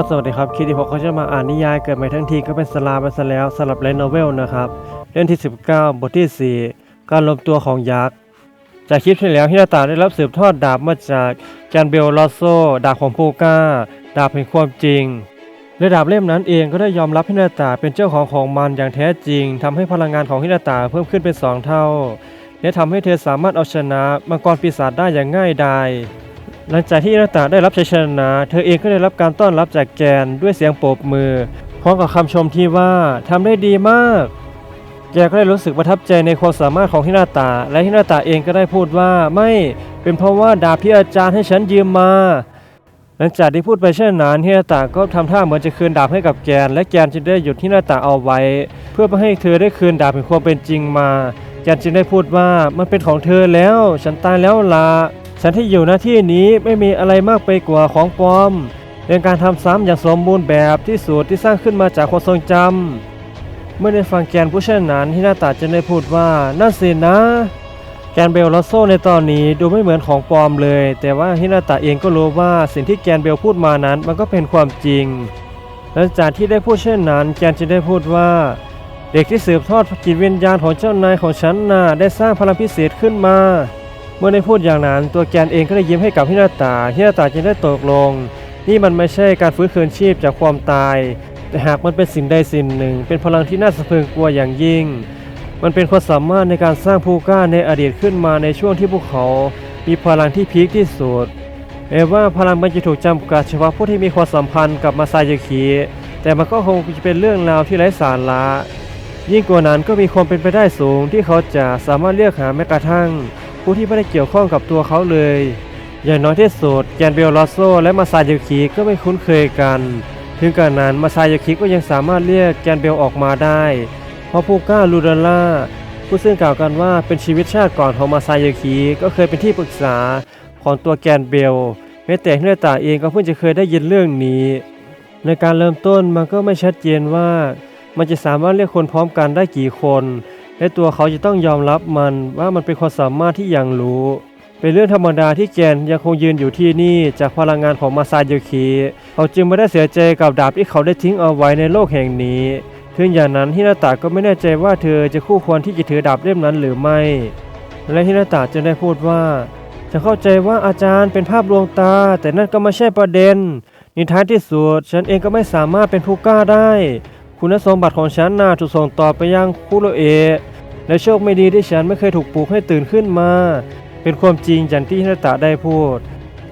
ก็สวัสดีครับคลิปที่ผมก็จะมาอ่านนิยายเกิดใหม่ทั้งทีก็เป็นสลาไปซะแล้วสำหรับไลโนเวลนะครับเรื่องที่ 19 บทที่ 4 การรวมตัวของยักษ์จากคลิปที่แล้วฮินาตาได้รับสืบทอดดาบมาจากแกนเบลลอโซดาบของพูก้า ดาบแห่งความจริงและดาบเล่มนั้นเองก็ได้ยอมรับฮินาตาเป็นเจ้าของของมันอย่างแท้จริงทำให้พลังงานของฮินาตาเพิ่มขึ้นเป็นสองเท่า และทำให้เธอสามารถเอาชนะมังกรปีศาจได้อย่างง่ายดาย หลังจากที่ฮินาตาได้รับชัยชนะ เธอเองก็ได้รับการต้อนรับจากแกนด้วยเสียงปรบมือ พร้อมกับคำชมที่ว่าทำได้ดีมาก แกก็ได้รู้สึกประทับใจในความสามารถของฮินาตา และฮินาตาเองก็ได้พูดว่าไม่เป็นเพราะว่าดาบที่อาจารย์ให้ฉันยืมมา หลังจากที่พูดไปเช่นนั้นฮินาตาก็ทำท่าเหมือนจะคืนดาบให้กับแกน และแกนจึงได้หยุดฮินาตาเอาไว้ เพื่อไม่ให้เธอได้คืนดาบแห่งความเป็นจริงมา แกนจึงได้พูดว่ามันเป็นของเธอแล้ว ฉันตายแล้วละ ฉันที่อยู่หน้าที่นี้ไม่มีอะไรมากไปกว่าของปลอมเป็นการทำซ้ำอย่างสมบูรณ์แบบที่สุดที่สร้างขึ้นมาจากความทรงจำเมื่อได้ฟังแกนผู้เช่นนั้นฮินาตาจึงได้พูดว่านั่นสินะ แกนเบลลอสโซในตอนนี้ดูไม่เหมือนของปลอมเลย แต่ว่าฮินาตาเองก็รู้ว่าสิ่งที่แกนเบลพูดมานั้นมันก็เป็นความจริง หลังจากที่ได้พูดเช่นนั้น แกนจึงได้พูดว่า เด็กที่สืบทอดจิตวิญญาณของเจ้านายของฉันน่ะได้สร้างพลังพิเศษขึ้นมา เมื่อได้พูดอย่างนั้นตัวแกนเองก็ได้ยิ้มให้กับฮินาตาฮินาตาจึงได้ตกลง นี่มันไม่ใช่การฟื้นคืนชีพจากความตาย แต่หากมันเป็นสิ่งใดสิ่งหนึ่ง เป็นพลังที่น่าสะพรึงกลัวอย่างยิ่ง มันเป็นความสามารถในการสร้างผู้กล้าในอดีตขึ้นมาในช่วงที่พวกเขา มีพลังที่พีคที่สุดแม้ว่าพลังมันจะถูกจำกัดเฉพาะผู้ที่มีความสัมพันธ์กับมาซายาคิแต่มันก็คงจะเป็นเรื่องราวที่ไร้สาระยิ่งกว่านั้นก็มีความเป็นไปได้สูงที่เขาจะสามารถเลือกหาแม้กระทั่ง ผู้ที่ไม่ได้เกี่ยวข้องกับตัวเขาเลย อย่างน้อยที่สุดแกนเบลลอสโซและมาซายคิก็ไม่คุ้นเคยกัน ถึงกระนั้นมาซายคิก็ยังสามารถเรียกแกนเบลออกมาได้ เพราะผู้กล้าลูดาล่าผู้ซึ่งกล่าวกันว่าเป็นชีวิตชาติก่อนของมาซายคิก็เคยเป็นที่ปรึกษาของตัวแกนเบลแม้แต่ฮินาตาเองก็เพิ่งจะเคยได้ยินเรื่องนี้ ในการเริ่มต้นมันก็ไม่ชัดเจนว่า มันจะสามารถเรียกคนพร้อมกันได้กี่คน และตัวเขาจะต้องยอมรับมันว่ามันเป็นความสามารถที่ยังรู้ เป็นเรื่องธรรมดาที่แกนยังคงยืนอยู่ที่นี่จากพลังงานของมาซาโยคิเขาจึงไม่ได้เสียใจกับดาบที่เขาได้ทิ้งเอาไว้ในโลกแห่งนี้ถึงอย่างนั้นฮินาตะก็ไม่แน่ใจว่าเธอจะคู่ควรที่จะถือดาบเล่มนั้นหรือไม่ และฮินาตะจึงได้พูดว่าฉันเข้าใจว่าอาจารย์เป็นภาพลวงตา แต่นั่นก็ไม่ใช่ประเด็นในท้ายที่สุดฉันเองก็ไม่สามารถเป็นผู้กล้าได้ คุณสมบัติของฉันน่าถูกส่งต่อไปยังคุโรเอะและโชคไม่ดีที่ฉันไม่เคยถูกปลูกให้ตื่นขึ้นมา เป็นความจริงอย่างที่ฮินาตะได้พูด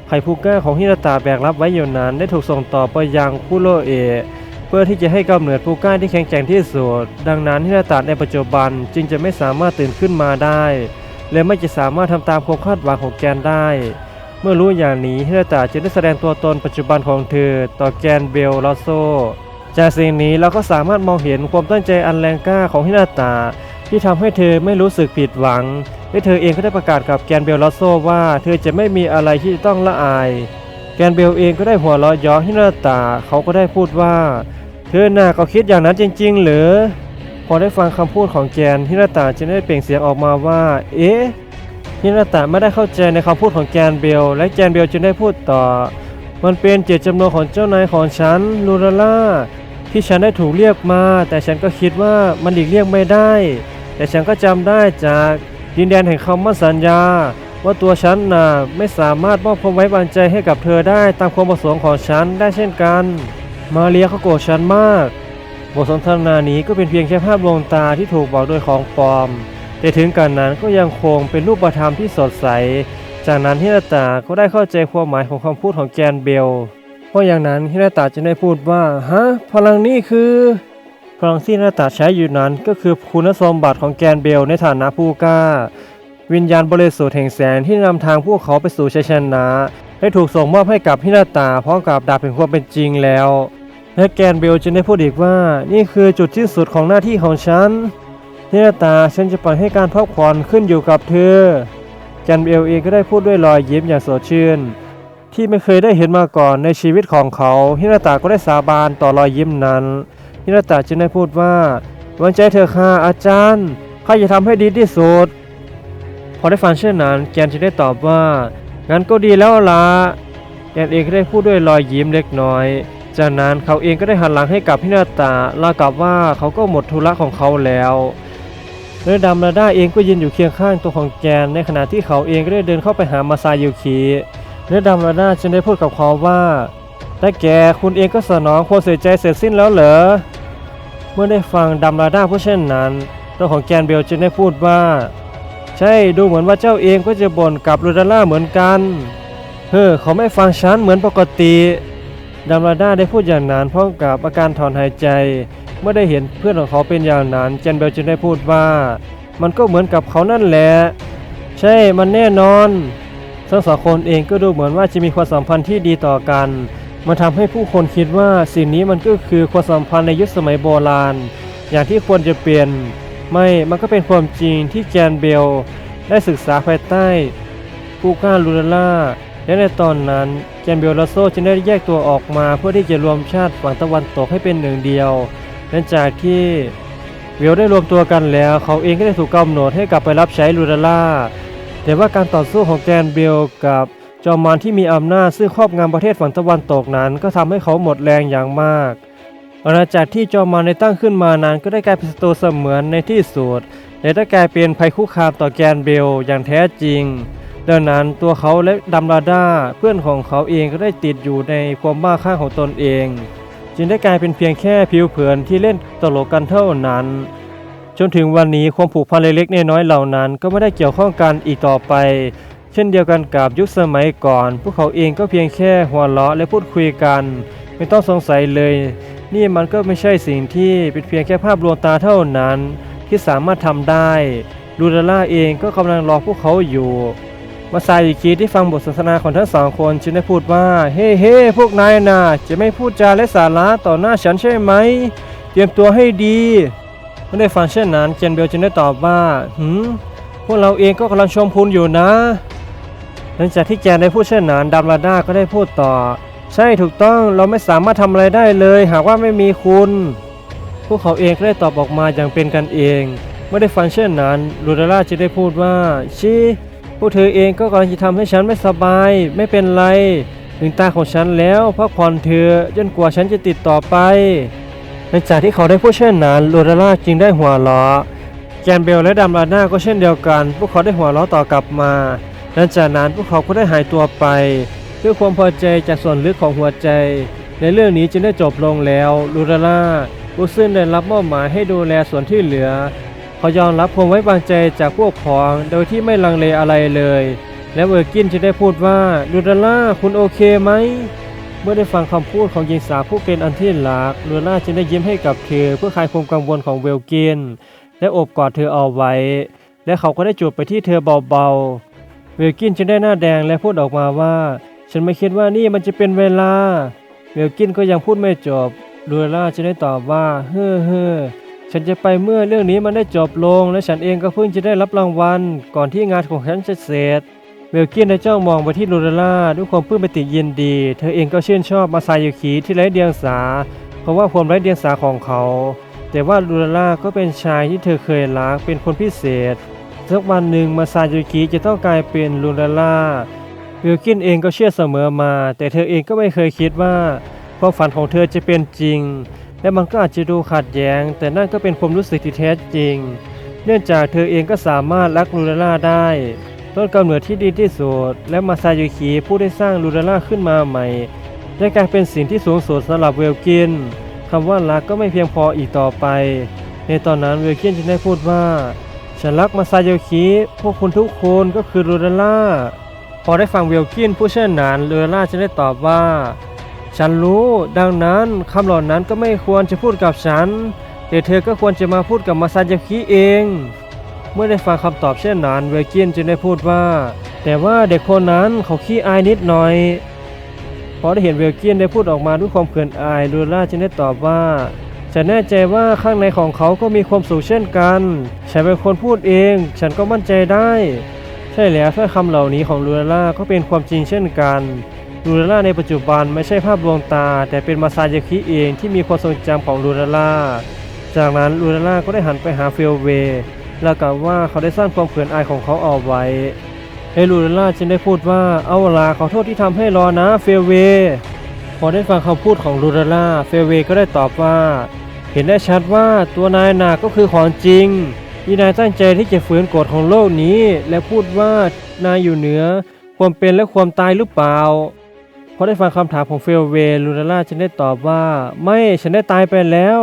ไข่ผู้กล้าของฮินาตะแบกรับไว้อยู่นั้นได้ถูกส่งต่อไปยังคุโรเอะเพื่อที่จะให้กำเนิดผู้กล้าที่แข็งแกร่งที่สุด ดังนั้นฮินาตะในปัจจุบันจึงจะไม่สามารถตื่นขึ้นมาได้ และไม่จะสามารถทำตามความคาดหวังของแกนได้เมื่อรู้อย่างนี้ฮินาตะจึงได้แสดงตัวตนปัจจุบันของเธอต่อแกนเบลลอโซ จากสิ่งนี้เราก็สามารถมองเห็นความตั้งใจอันแรงกล้าของฮินาตะที่ทำให้เธอไม่รู้สึกผิดหวัง และเธอเองก็ได้ประกาศกับแกนเบลลอสโซว่า เธอจะไม่มีอะไรที่จะต้องละอาย แกนเบลเองก็ได้หัวเราะเย้อฮินาตะเขาก็ได้พูดว่า เธอหน่าก็คิดอย่างนั้นจริง ๆ หรือ พอได้ฟังคำพูดของแกนฮินาตะจึงได้เปล่งเสียงออกมาว่า เอ๊ะฮินาตะไม่ได้เข้าใจในคำพูดของแกนเบล และแกนเบลจึงได้พูดต่อ มันเป็นเจตจำนงของเจ้านายของฉันลูราล่า ที่ฉันได้ถูกเรียกมา แต่ฉันก็คิดว่ามันหลีกเลี่ยงไม่ได้ แต่ฉันก็จำได้จากดินแดนแห่งคำมั่นสัญญา ว่าตัวฉันน่ะไม่สามารถมอบความไว้วางใจให้กับเธอได้ตามความประสงค์ของฉันได้เช่นกัน มาเรียเขาโกรธฉันมาก บทสนทนานี้ก็เป็นเพียงแค่ภาพลวงตาที่ถูกบอกโดยของปลอม แต่ถึงกันนั้นก็ยังคงเป็นรูปธรรมที่สดใส จากนั้นฮินาตาก็ได้เข้าใจความหมายของคำพูดของแกนเบล เพราะอย่างนั้นฮินาตาจึงได้พูดว่าฮะพลังนี่คือ พลังที่ฮินาตาใช้อยู่นั้นก็คือคุณสมบัติของแกนเบลในฐานะผู้กล้า วิญญาณบริสุทธิ์แห่งแสงที่นำทางพวกเขาไปสู่ชัยชนะ ได้ถูกส่งมอบให้กับฮินาตาพร้อมกับดาบแห่งความเป็นจริงแล้วและแกนเบลจึงได้พูดอีกว่า นี่คือจุดที่สุดของหน้าที่ของฉันฮินาตาฉันจะปล่อยให้การพักผ่อนขึ้นอยู่กับเธอ แกนเบลเองก็ได้พูดด้วยรอยยิ้มอย่างสดชื่น ที่ไม่เคยได้เห็นมาก่อนในชีวิตของเขาฮินาตาก็ได้สาบานต่อรอยยิ้มนั้นฮินาตาจึงได้พูดว่าไวันใจเธอค่ะอาจารย์ข้าจะทำให้ดีที่สุดพอได้ฟังเช่นนั้น แกนจึงได้ตอบว่างั้นก็ดีแล้วละแกนเองก็ได้พูดด้วยรอยยิ้มเล็กน้อย จากนั้นเขาเองก็ได้หันหลังให้กับฮินาตะลากับว่าเขาก็หมดธุระของเขาแล้วเรือดำราด้าเองก็ยืนอยู่เคียงข้างตัวของแกน ในขณะที่เขาเองก็ได้เดินเข้าไปหามาซาโยคิ เรือดำราด้าจึงได้พูดกับเขาว่าแต่แกคุณเองก็สนองความเสียใจเสร็จสิ้นแล้วเหรอ เมื่อได้ฟังดัมราด้าพูดเช่นนั้นตัวของแกนเบลจึงได้พูดว่า ใช่ดูเหมือนว่าเจ้าเองก็จะบ่นกับลูดาล่าเหมือนกัน เฮ้อเขาไม่ฟังฉันเหมือนปกติดัมราด้าได้พูดอย่างนั้นพร้อมกับอาการถอนหายใจ เมื่อได้เห็นเพื่อนของเขาเป็นอย่างนั้นแกนเบลจึงได้พูดว่า มันก็เหมือนกับเขานั่นแหละ ใช่มันแน่นอน ทั้งสองคนเองก็ดูเหมือนว่าจะมีความสัมพันธ์ที่ดีต่อกัน มันทำให้ผู้คนคิดว่าสิ่งนี้มันก็คือความสัมพันธ์ในยุคสมัยโบราณ อย่างที่ควรจะเปลี่ยน ไม่ มันก็เป็นความจริงที่แจนเบลได้ศึกษาภายใต้ผู้ก้าลูลาล่า และในตอนนั้นแจนเบลลาโซจึงได้แยกตัวออกมาเพื่อที่จะรวมชาติฝั่งตะวันตกให้เป็นหนึ่งเดียวหลังจากที่เบลได้รวมตัวกันแล้ว เขาเองก็ได้ถูกกำหนดให้กลับไปรับใช้ลูลาล่า แต่ว่าการต่อสู้ของแกนเบลกับจอมมารที่มีอำนาจซึ่งครอบงำประเทศฝั่งตะวันตกนั้น ก็ทำให้เขาหมดแรงอย่างมากอาณาจักรที่จอมมารได้ตั้งขึ้นมานั้นก็ได้กลายเป็นศัตรูเสมือนในที่สุดและได้กลายเป็นภัยคุกคามต่อแกนเบลอย่างแท้จริงดังนั้นตัวเขาและดัมราดาเพื่อนของเขาเองก็ได้ติดอยู่ในความบ้าคลั่งของตนเอง จึงได้กลายเป็นเพียงแค่ผิวเผินที่เล่นตลกกันเท่านั้น จนถึงวันนี้ความผูกพันเล็กๆน้อยๆเหล่านั้น ก็ไม่ได้เกี่ยวข้องกันอีกต่อไป เช่นเดียวกันกับยุคสมัยก่อน พวกเขาเองก็เพียงแค่หัวเราะและพูดคุยกัน ไม่ต้องสงสัยเลย นี่มันก็ไม่ใช่สิ่งที่เป็นเพียงแค่ภาพลวงตาเท่านั้นที่สามารถทำได้ลูดาล่าเองก็กำลังรอพวกเขาอยู่มาซาอิคิที่ฟังบทสนทนาของทั้งสองคนจึงได้พูดว่า เฮ้เฮ้พวกนายน่ะจะไม่พูดจาและสาระต่อหน้าฉันใช่ไหม เตรียมตัวให้ดี เมื่อได้ฟังเช่นนั้นเจนเบลจึงได้ตอบว่าหืมพวกเราเองก็กำลังชมคุณอยู่นะ หลังจากที่แกนได้พูดเช่นนั้นดัมราด้าก็ได้พูดต่อ ใช่ถูกต้องเราไม่สามารถทำอะไรได้เลย หากว่าไม่มีคุณ พวกเขาเองก็ได้ตอบออกมาอย่างเป็นกันเองเมื่อได้ฟังเช่นนั้นลูดาล่าจะได้พูดว่าชีพวกเธอเองก็กำลังจะทำให้ฉันไม่สบาย ไม่เป็นไรถึงตาของฉันแล้วพักผ่อนเถอจนกว่าฉันจะติดต่อไป หลังจากที่เขาได้พูดเช่นนั้นลูดาล่าจึงได้หัวเราะแกนเบลและดัมราด้าก็เช่นเดียวกัน พวกเขาได้หัวเราะต่อกลับมาหลังจากนั้นพวกเขาก็ได้หายตัวไปด้วยความพอใจจากส่วนลึกของหัวใจ ในเรื่องนี้จึงได้จบลงแล้วลูราล่าผู้ซึ่งได้รับมอบหมายให้ดูแลส่วนที่เหลือ เขายอมรับความไว้วางใจจากพวกพ้องโดยที่ไม่ลังเลอะไรเลย และเวอร์กินจึงได้พูดว่าลูราล่าคุณโอเคไหม มื่อได้ฟังคำพูดของหญิงสาวผู้เป็นอันที่รักลูราล่าจึงได้ยิ้มให้กับเธอเพื่อคลายความกังวลของเวลกิน และโอบกอดเธอเอาไว้ และเขาก็ได้จูบไปที่เธอเบาๆ เวลกินจึงได้หน้าแดงและพูดออกมาว่า ฉันไม่คิดว่านี่มันจะเป็นเวลา เวลกินก็ยังพูดไม่จบลูล่าจึงได้ตอบว่าเฮ้อเฮ้อฉันจะไปเมื่อเรื่องนี้มันได้จบลง และฉันเองก็เพิ่งจะได้รับรางวัล ก่อนที่งานของฉันจะเสร็จ เวลกินได้จ้องมองไปที่ลูล่าด้วยความปลื้มปิติยินดี เธอเองก็ชื่นชอบมาซายุคิที่ไร้เดียงสา เพราะว่าความไร้เดียงสาของเขา แต่ว่าลูล่าก็เป็นชายที่เธอเคยรักเป็นคนพิเศษสักวันหนึ่งมาซาโยกิจะต้องกลายเป็นลูลาล่าวิลกินเองก็เชื่อเสมอมา แต่เธอเองก็ไม่เคยคิดว่าความฝันของเธอจะเป็นจริง และมันก็อาจจะดูขัดแย้ง แต่นั่นก็เป็นความรู้สึกที่แท้จริง เนื่องจากเธอเองก็สามารถรักลูลาล่าได้ ต้นกำเนิดที่ดีที่สุด และมาซาโยกิผู้ได้สร้างลูลาล่าขึ้นมาใหม่ได้กลายเป็นสิ่งที่สูงสุดสำหรับเวลกินคำว่ารักก็ไม่เพียงพออีกต่อไป ในตอนนั้นเวลกินจึงได้พูดว่า ฉันรักมาซาโยคิพวกคุณทุกคนก็คือลูราล่าพอได้ฟังเวลกินผู้เช่นนั้นลูราล่าจะได้ตอบว่า ฉันรู้ดังนั้นคำเหล่านั้นก็ไม่ควรจะพูดกับฉันแต่เธอก็ควรจะมาพูดกับมาซาโยคิเอง เมื่อได้ฟังคำตอบเช่นนั้นเวกินจึงได้พูดว่า แต่ว่าเด็กคนนั้นเขาขี้อายนิดหน่อย พอได้เห็นเวลกินได้พูดออกมาด้วยความเขินอายลูล่าจึงได้ตอบว่าฉันแน่ใจว่าข้างในของเขาก็มีความสุขเช่นกัน ฉันเป็นคนพูดเอง ฉันก็มั่นใจได้ ใช่แล้วถ้อยคำเหล่านี้ของลูลาล่าก็เป็นความจริงเช่นกันลูลาล่าในปัจจุบันไม่ใช่ภาพลวงตา แต่เป็นมาซายาคิเองที่มีความทรงจำของลูลาล่าจากนั้นลูลาล่าก็ได้หันไปหาเฟลเว แล้วกล่าวว่าเขาได้สร้างความเขินอายของเขาเอาไว้เฮลูลาล่าจึงได้พูดว่าเอาล่ะขอโทษที่ทำให้รอนะเฟลเวพอได้ฟังคำพูดของลูรล่าเฟเวก็ได้ตอบว่า เห็นได้ชัดว่าตัวนายหนาก็คือของจริงที่นายตั้งใจที่จะฝืนกฎของโลกนี้ และพูดว่านายอยู่เหนือ ความเป็นและความตายหรือเปล่าพอได้ฟังคำถามของเฟลเวลูราล่าจึงได้ตอบว่า ไม่ฉันได้ตายไปแล้ว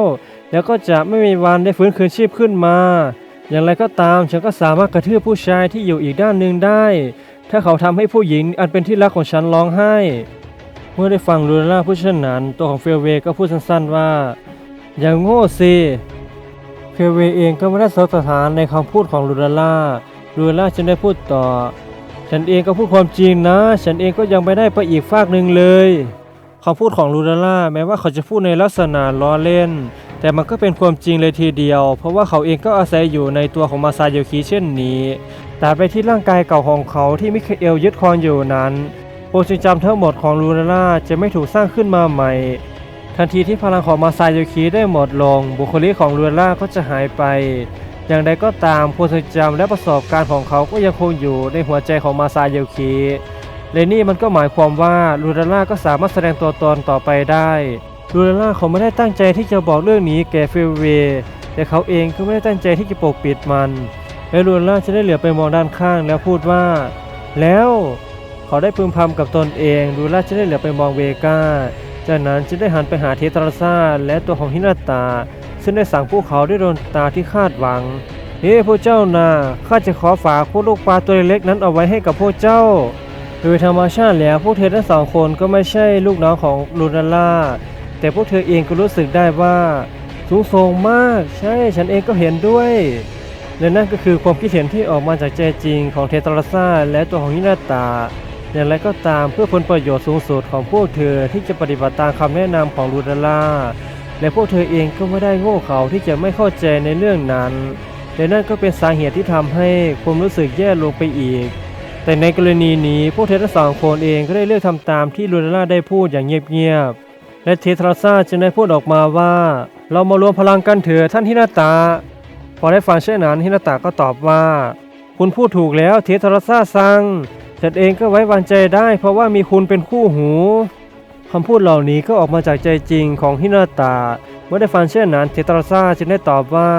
แล้วก็จะไม่มีวันได้ฟื้นคืนชีพขึ้นมา อย่างไรก็ตามฉันก็สามารถกระทืบผู้ชายที่อยู่อีกด้านหนึ่งได้ ถ้าเขาทำให้ผู้หญิงอันเป็นที่รักของฉันร้องไห้ เมื่อได้ฟังลูราล่าพูดเช่นนั้น ตัวของเฟลเวก็พูดสั้นๆว่า อย่างโง่สิเฟลเวเองก็ไม่ได้สบสถานในคำพูดของลูล่าลูล่าจึงได้พูดต่อ ฉันเองก็พูดความจริงนะ ฉันเองก็ยังไม่ได้ไปอีกฟากหนึ่งเลยคำพูดของลูล่าแม้ว่าเขาจะพูดในลักษณะล้อเล่น แต่มันก็เป็นความจริงเลยทีเดียว เพราะว่าเขาเองก็อาศัยอยู่ในตัวของมาซาโยคิเช่นนี้แต่ไปที่ร่างกายเก่าของเขาที่มิคาเอลยึดครองอยู่นั้นโปรทรงจำทั้งหมดของลูราล่าจะไม่ถูกสร้างขึ้นมาใหม่ ทันทีที่พลังของมาซาโยคิได้หมดลง บุคลิกของลูราล่าก็จะหายไป อย่างใดก็ตามความทรงจำและประสบการณ์ของเขาก็ยังคงอยู่ในหัวใจของมาซาโยคิแลนี่มันก็หมายความว่าลูราล่าก็สามารถแสดงตัวตนต่อไปได้ ลูราล่าเขาไม่ได้ตั้งใจที่จะบอกเรื่องนี้แก่เฟเวแต่เขาเองก็ไม่ได้ตั้งใจที่จะปกปิดมันและลูราล่าจะได้เหลือไปมองด้านข้างแล้วพูดว่า แล้วเขาได้พึมพำกับตนเองลูราล่าจะได้เหลือไปมองเวก้าจากนั้นจึงได้หันไปหาเทตราซาและตัวของฮินาตา ซึ่งได้สั่งพวกเขาด้วยดวงตาที่คาดหวังเฮ้พวกเจ้านาข้าจะขอฝากพวกลูกปลาตัวเล็กนั้นเอาไว้ให้กับพวกเจ้า โดยธรรมชาติแล้วพวกเธอทั้งสองคนก็ไม่ใช่ลูกน้องของลูนาล่า แต่พวกเธอเองก็รู้สึกได้ว่าสูงส่งมาก ใช่ฉันเองก็เห็นด้วย และนั่นก็คือความคิดเห็นที่ออกมาจากใจจริงของเทตราซาและตัวของฮินาตาอย่างไรก็ตามเพื่อผลประโยชน์สูงสุดของพวกเธอที่จะปฏิบัติตามคำแนะนำของลูดาล่าและพวกเธอเองก็ไม่ได้โง่เขาที่จะไม่เข้าใจในเรื่องนั้นและนั่นก็เป็นสาเหตุที่ทำให้ความรู้สึกแย่ลงไปอีก แต่ในกรณีนี้พวกเธอทั้งสองคนเองก็ได้เลือกทำตามที่ลูดาล่าได้พูดอย่างเงียบ และเทราซาจึงได้พูดออกมาว่า เรามารวมพลังกันเถอะท่านฮินาตาพอได้ฟังเช่นนั้นฮินาตาก็ตอบว่า คุณพูดถูกแล้วเทตราซาซังฉันเองก็ไว้วางใจได้ เพราะว่ามีคุณเป็นคู่หูคำพูดเหล่านี้ก็ออกมาจากใจจริงของฮินาตาเมื่อได้ฟังเช่นนั้นเทตราซาจึงได้ตอบว่า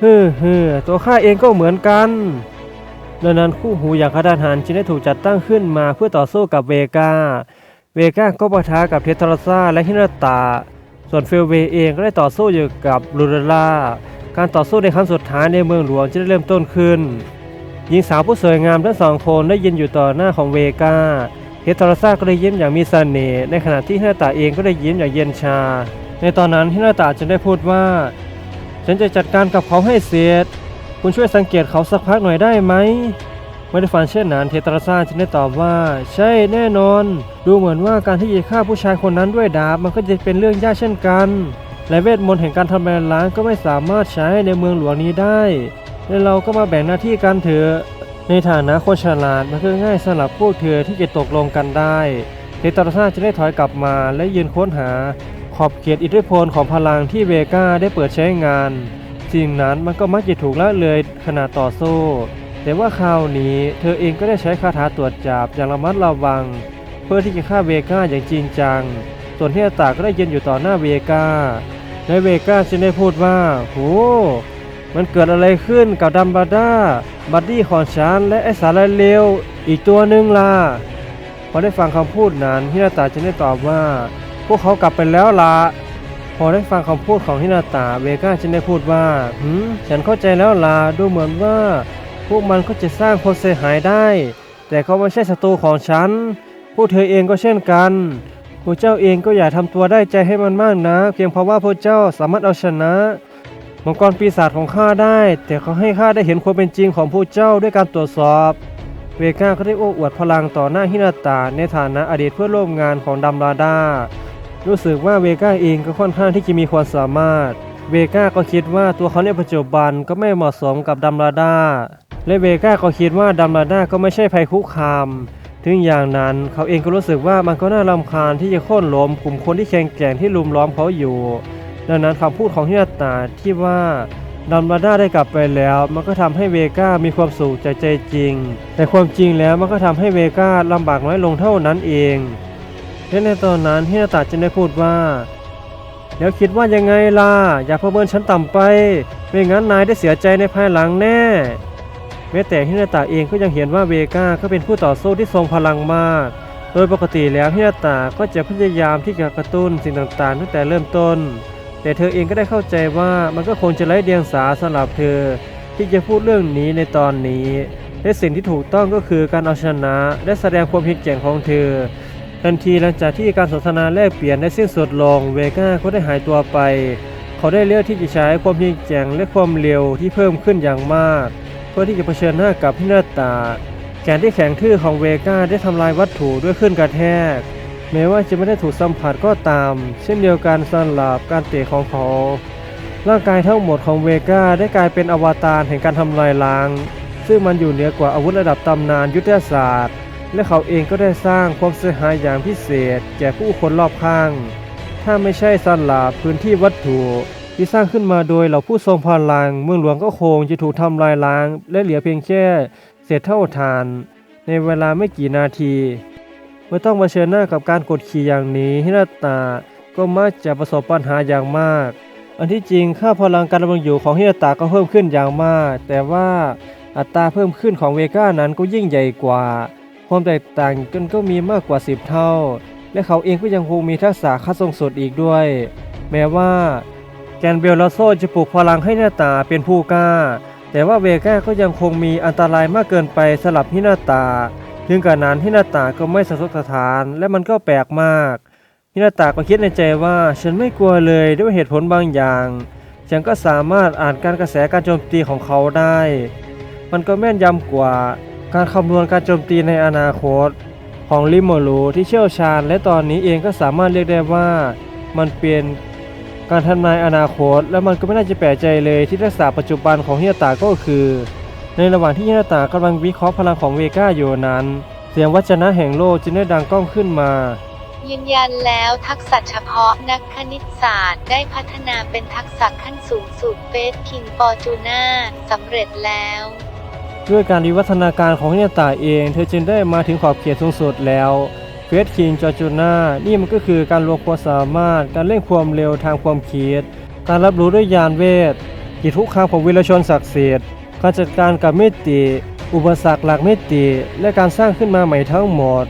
ฮึมฮึมตัวข้าเองก็เหมือนกันดังนั้นคู่หูอย่างกระดานหันจึงได้ถูกจัดตั้งขึ้นมาเพื่อต่อสู้กับเวกา เวก้าก็ปะทะกับเทตราซาและฮินาตา ส่วนเฟลเวเองก็ได้ต่อสู้อยู่กับลูเรล่า การต่อสู้ในครั้งสุดท้ายในเมืองหลวงจะได้เริ่มต้นขึ้น หญิงสาวผู้สวยงามทั้งสองคนได้ยืนอยู่ต่อหน้าของเวก้าเฮตราซาก็ได้ยิ้มอย่างมีเสน่ห์ในขณะที่ฮินาตาเองก็ได้ยิ้มอย่างเย็นชา ในตอนนั้นฮินาตาจึงได้พูดว่า ฉันจะจัดการกับเขาให้เสร็จ คุณช่วยสังเกตเขาสักพักหน่อยได้ไหม ไม่ได้ฟังเช่นนั้นเทตราซาจึงได้ตอบว่า ใช่แน่นอน ดูเหมือนว่าการที่จะฆ่าผู้ชายคนนั้นด้วยดาบมันก็จะเป็นเรื่องยากเช่นกัน และเวทมนต์แห่งการทำลายล้างก็ไม่สามารถใช้ในเมืองหลวงนี้ได้ และเราก็มาแบ่งหน้าที่กันเถอะในฐานะคนฉลาดมันก็ง่ายสำหรับพวกเธอที่จะตกลงกันได้เทตราซาจะได้ถอยกลับมาและยืนค้นหา ขอบเขตอิทธิพลของพลังที่เวก้าได้เปิดใช้งานสิ่งนั้นมันก็มักจะถูกละเลยขณะต่อสู้ แต่ว่าคราวนี้เธอเองก็ได้ใช้คาถาตรวจจับอย่างระมัดระวัง เพื่อที่จะฆ่าเวก้าอย่างจริงจัง ส่วนที่ตาก็ได้ยืนอยู่ต่อหน้าเวก้าและเวก้าจึงได้พูดว่าโหมันเกิดอะไรขึ้นกับดัมบาด้าบัดดี้ของฉันและไอสารเลวอีกตัวหนึ่งล่ะพอได้ฟังคำพูดนั้นฮินาตาจึงได้ตอบว่า พวกเขากลับไปแล้วล่ะพอได้ฟังคำพูดของฮินาตาเวก้าจึงได้พูดว่าหืมฉันเข้าใจแล้วล่ะดูเหมือนว่า พวกมันก็จะสร้างความเสียหายได้ แต่เขาไม่ใช่ศัตรูของฉัน พวกเธอเองก็เช่นกันพวกเจ้าเองก็อย่าทำตัวได้ใจให้มันมากนะ เพียงเพราะว่าพวกเจ้าสามารถเอาชนะมังกรปีศาจของข้าได้ แต่เขาให้ข้าได้เห็นความเป็นจริงของผู้เจ้าด้วยการตรวจสอบ เวก้าก็ได้โอ้อวดพลังต่อหน้าฮินาตาในฐานะอดีตเพื่อนร่วมงานของดัมราดา รู้สึกว่าเวก้าเองก็ค่อนข้างที่จะมีความสามารถ เวก้าก็คิดว่าตัวเขาในปัจจุบันก็ไม่เหมาะสมกับดัมราดา และเวก้าก็คิดว่าดัมราดาก็ไม่ใช่ภัยคุกคาม ถึงอย่างนั้นเขาเองก็รู้สึกว่ามันก็น่ารำคาญที่จะโค่นล้มกลุ่มคนที่แข็งแกร่งที่ลุมล้อมเขาอยู่ ดังนั้นคำพูดของฮินาตาที่ว่าดัมบาด้าได้กลับไปแล้ว มันก็ทำให้เวก้ามีความสุขจากใจจริง แต่ความจริงแล้วมันก็ทำให้เวก้าลำบากน้อยลงเท่านั้นเองและในตอนนั้นฮินาตะจึงได้พูดว่าแล้วคิดว่ายังไงล่ะ อย่าประเมินฉันต่ำไป ไม่งั้นนายได้เสียใจในภายหลังแน่ ม้แต่ฮินาตะเองก็ยังเห็นว่าเวก้าก็เป็นผู้ต่อสู้ที่ทรงพลังมาก โดยปกติแล้วฮินาตะก็จะพยายามที่จะกระตุ้นสิ่งต่างๆ ตั้งแต่เริ่มต้น แต่เธอเองก็ได้เข้าใจว่ามันก็คงจะไร้เดียงสาสำหรับเธอ ที่จะพูดเรื่องนี้ในตอนนี้และสิ่งที่ถูกต้องก็คือการเอาชนะและแสดงความเพียรแกร่งของเธอ ทันทีหลังจากที่การสนทนาแลกเปลี่ยนได้สิ้นสุดลงเวก้าก็ได้หายตัวไป เขาได้เลือกที่จะใช้ความเพียรแกร่งและความเร็วที่เพิ่มขึ้นอย่างมาก พื่อที่จะเผชิญหน้ากับพินาตา แขนที่แข็งทื่อของเวก้าได้ทำลายวัตถุด้วยขึ้นกระแทก แม้ว่าจะไม่ได้ถูกสัมผัสก็ตาม เช่นเดียวกันสำหรับการเตะของเขาร่างกายทั้งหมดของเวก้าได้กลายเป็นอวตารแห่งการทำลายล้าง ซึ่งมันอยู่เหนือกว่าอาวุธระดับตำนานยุทธศาสตร์ และเขาเองก็ได้สร้างความเสียหายอย่างพิเศษ แก่ผู้คนรอบข้าง ถ้าไม่ใช่สลับพื้นที่วัตถุ ที่สร้างขึ้นมาโดยเหล่าผู้ทรงพลัง เมืองหลวงก็คงจะถูกทำลายล้าง และเหลือเพียงแค่เศษเท่าฐาน ในเวลาไม่กี่นาที เมื่อต้องมาเชิญหน้ากับการกดขี่อย่างนี้ฮินาตาก็มักจะประสบปัญหาอย่างมาก อันที่จริงค่าพลังการดำรงอยู่ของฮินาตาก็เพิ่มขึ้นอย่างมาก แต่ว่าอัตราเพิ่มขึ้นของเวก้านั้นก็ยิ่งใหญ่กว่า ความแตกต่างกันก็มีมากกว่า 10 เท่า และเขาเองก็ยังคงมีทักษะขั้นสูงสุดอีกด้วย แม้ว่า แกนเบลลาโซจะปลุกพลังให้หน้าตาเป็นผู้กล้า แต่ว่าเวก้าก็ยังคงมีอันตรายมากเกินไปสำหรับฮินาตาถึงกระนั้นฮินาตาก็ไม่สะทกสถานและมันก็แปลกมากฮินาตาก็คิดในใจว่าฉันไม่กลัวเลยด้วยเหตุผลบางอย่าง ฉันก็สามารถอ่านการกระแสการโจมตีของเขาได้ มันก็แม่นยำกว่าการคำนวณการโจมตีในอนาคต ของลิโมรูที่เชี่ยวชาญ และตอนนี้เองก็สามารถเรียกได้ว่า มันเป็น การทำนายอนาคต และมันก็ไม่น่าจะแปลกใจเลยที่ทักษะปัจจุบันของฮินาตาก็คือ ในระหว่างที่ฮินาตากำลังวิเคราะห์พลังของเวก้าอยู่นั้น เสียงวัจนะแห่งโลกจึงได้ดังก้องขึ้นมา ยืนยันแล้วทักษะเฉพาะนักคณิตศาสตร์ได้พัฒนาเป็นทักษะขั้นสูงสุดเฟสคิงฟอร์จูน่าสำเร็จแล้ว ด้วยการวิวัฒนาการของฮินาตาเอง เธอจึงได้มาถึงขอบเขตสูงสุดแล้ว เฟสคิงจอจูน่านี่มันก็คือการรวมความสามารถการเร่งความเร็วทางความคิด การรับรู้ด้วยยานเวทกิจทุกคำของวิรชนศักดิ์สิทธิ์การจัดการกับมิติ อุปสรรคหลักมิติ และการสร้างขึ้นมาใหม่ทั้งหมด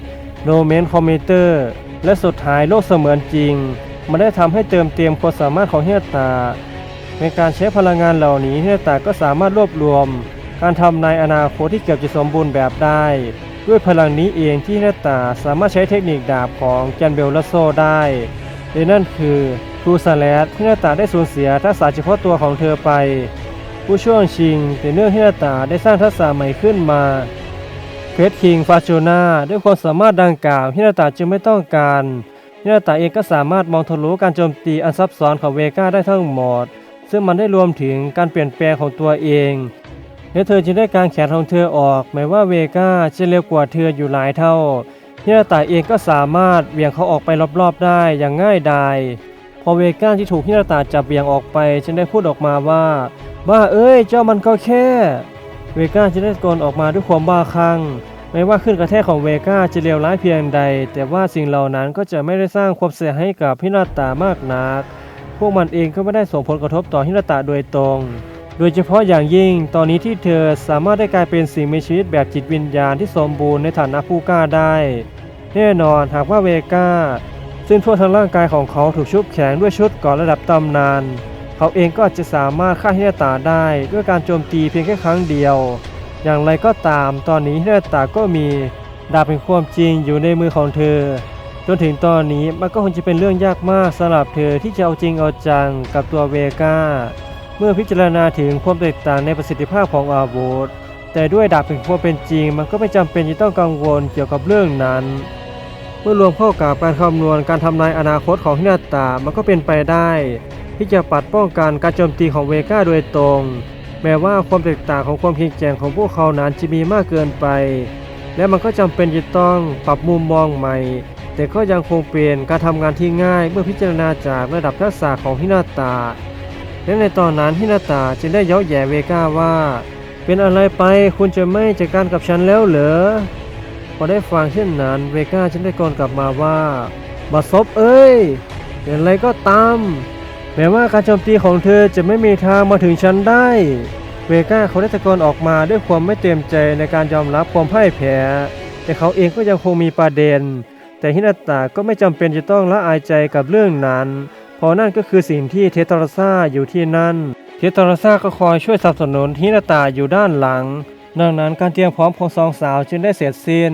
โดเมนคอมพิวเตอร์และสุดท้ายโลกเสมือนจริง มันได้ทำให้เติมเต็มความสามารถของเฮียตา ในการใช้พลังงานเหล่านี้เฮียตาก็สามารถรวบรวม การทำนายอนาคตที่เกือบจะสมบูรณ์แบบได้ ด้วยพลังนี้เองที่เฮียตาสามารถใช้เทคนิคดาบของแกนเบลลาโซได้และนั่นคือครูสแลดที่เฮียตาได้สูญเสียทักษะเฉพาะตัวของเธอไป ผู้ช่วงชิงแต่เนื่องที่เฮียตาได้สร้างทักษะใหม่ขึ้นมาเพชรคิงฟาโจนาด้วยความสามารถดังกล่าวฮินาตาจึงไม่ต้องการฮินาตาเองก็สามารถมองทะลุการโจมตีอันซับซ้อนของเวก้าได้ทั้งหมด ซึ่งมันได้รวมถึงการเปลี่ยนแปลงของตัวเอง และเธอจึงได้การแขนของเธอออกแม้ว่าเวก้าจะเร็วกว่าเธออยู่หลายเท่าฮินาตาเองก็สามารถเบี่ยงเขาออกไปรอบๆได้อย่างง่ายดายพอเวก้าที่ถูกฮินาตาจับเบี่ยงออกไปจึงได้พูดออกมาว่าบ้าเอ้ยเจ้ามันก็แค่ เวก้าจะได้ตะโกนออกมาด้วยความบ้าคลั่งไม่ว่าขึ้นกระแทกของเวก้าจะเลวร้ายเพียงใด แต่ว่าสิ่งเหล่านั้นก็จะไม่ได้สร้างความเสียหายให้กับฮินาตามากนัก พวกมันเองก็ไม่ได้ส่งผลกระทบต่อฮินาตาโดยตรง โดยเฉพาะอย่างยิ่งตอนนี้ที่เธอสามารถได้กลายเป็นสิ่งมีชีวิตแบบจิตวิญญาณที่สมบูรณ์ในฐานะผู้กล้าได้ แน่นอนหากว่าเวก้า ซึ่งทั่วทั้งร่างกายของเขาถูกชุบแข็งด้วยชุดก่อนระดับตำนาน เขาเองก็อาจจะสามารถฆ่าฮินาตาได้ด้วยการโจมตีเพียงแค่ครั้งเดียว อย่างไรก็ตามตอนนี้ฮินาตาก็มีดาบแห่งความจริงอยู่ในมือของเธอ จนถึงตอนนี้มันก็คงจะเป็นเรื่องยากมากสำหรับเธอที่จะเอาจริงเอาจังกับตัวเวก้า เมื่อพิจารณาถึงความแตกต่างในประสิทธิภาพของอาวุธ แต่ด้วยดาบแห่งความเป็นจริง มันก็ไม่จำเป็นที่ต้องกังวลเกี่ยวกับเรื่องนั้น เมื่อรวมเข้ากับการคำนวณการทำนายอนาคตของฮินาตามันก็เป็นไปได้ ที่จะปัดป้องกันการโจมตีของเวก้าโดยตรง แม้ว่าความแตกต่างของความเพียงแกร่งของพวกเขานั้นจะมีมากเกินไป และมันก็จำเป็นจะต้องปรับมุมมองใหม่ แต่ก็ยังคงเป็นการทำงานที่ง่ายเมื่อพิจารณาจากระดับทักษะของฮินาตา และในตอนนั้นฮินาตาจึงได้เย้าแย่เวก้าว่า เป็นอะไรไปคุณจะไม่จัดการกับฉันแล้วเหรอพอได้ฟังเช่นนั้นเวก้าจึงได้กลอนกลับมาว่าบัดซบเอ้ยอย่างไรก็ตามแม้ว่าการโจมตีของเธอจะไม่มีทางมาถึงฉันได้ เวก้าเขาได้ตะโกนออกมาด้วยความไม่เต็มใจในการยอมรับความพ่ายแพ้ แต่เขาเองก็ยังคงมีประเด็น แต่ฮินาตะก็ไม่จำเป็นจะต้องละอายใจกับเรื่องนั้น เพราะนั่นก็คือสิ่งที่เทตราซาอยู่ที่นั่น เทตราซาก็คอยช่วยสนับสนุนฮินาตาอยู่ด้านหลัง ดังนั้นการเตรียมพร้อมของสองสาวจึงได้เสร็จสิ้น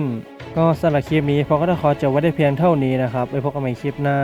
ก็สำหรับคลิปนี้พอก็ต้องขอจบไว้ได้เพียงเท่านี้นะครับไว้พบกันใหม่คลิปหน้า